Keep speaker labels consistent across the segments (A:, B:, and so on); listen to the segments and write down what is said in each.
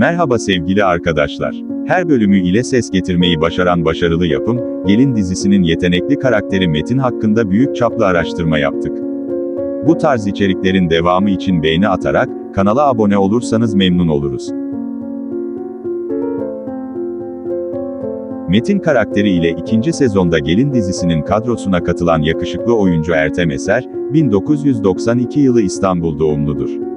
A: Merhaba sevgili arkadaşlar. Her bölümü ile ses getirmeyi başaran başarılı yapım, Gelin dizisinin yetenekli karakteri Metin hakkında büyük çaplı araştırma yaptık. Bu tarz içeriklerin devamı için beğeni atarak, kanala abone olursanız memnun oluruz. Metin karakteri ile ikinci sezonda Gelin dizisinin kadrosuna katılan yakışıklı oyuncu Ertem Eser, 1992 yılı İstanbul doğumludur.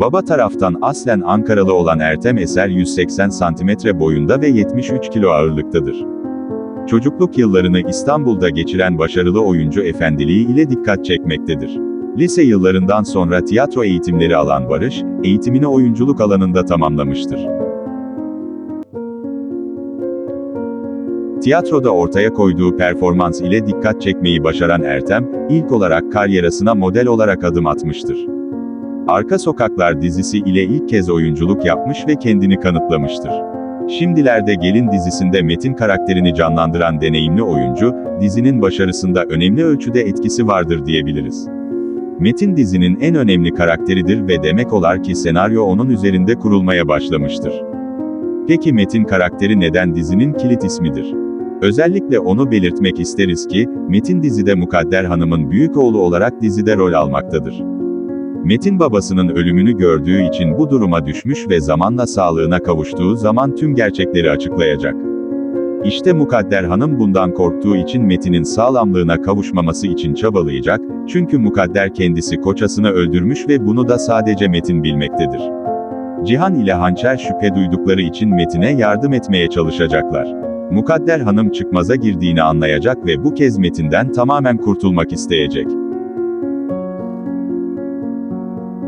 A: Baba taraftan aslen Ankaralı olan Ertem Eser 180 cm boyunda ve 73 kilo ağırlıktadır. Çocukluk yıllarını İstanbul'da geçiren başarılı oyuncu efendiliği ile dikkat çekmektedir. Lise yıllarından sonra tiyatro eğitimleri alan Barış, eğitimini oyunculuk alanında tamamlamıştır. Tiyatroda ortaya koyduğu performans ile dikkat çekmeyi başaran Ertem, ilk olarak karyerasına model olarak adım atmıştır. Arka Sokaklar dizisi ile ilk kez oyunculuk yapmış ve kendini kanıtlamıştır. Şimdilerde Gelin dizisinde Metin karakterini canlandıran deneyimli oyuncu, dizinin başarısında önemli ölçüde etkisi vardır diyebiliriz. Metin dizinin en önemli karakteridir ve demek olar ki senaryo onun üzerinde kurulmaya başlamıştır. Peki Metin karakteri neden dizinin kilit ismidir? Özellikle onu belirtmek isteriz ki, Metin dizide Mukadder Hanım'ın büyük oğlu olarak dizide rol almaktadır. Metin babasının ölümünü gördüğü için bu duruma düşmüş ve zamanla sağlığına kavuştuğu zaman tüm gerçekleri açıklayacak. İşte Mukadder Hanım bundan korktuğu için Metin'in sağlamlığına kavuşmaması için çabalayacak, çünkü Mukadder kendisi koçasını öldürmüş ve bunu da sadece Metin bilmektedir. Cihan ile Hançer şüphe duydukları için Metin'e yardım etmeye çalışacaklar. Mukadder Hanım çıkmaza girdiğini anlayacak ve bu kez Metin'den tamamen kurtulmak isteyecek.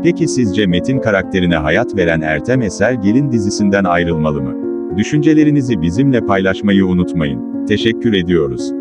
A: Peki sizce Metin karakterine hayat veren Ertem Eser Gelin dizisinden ayrılmalı mı? Düşüncelerinizi bizimle paylaşmayı unutmayın. Teşekkür ediyoruz.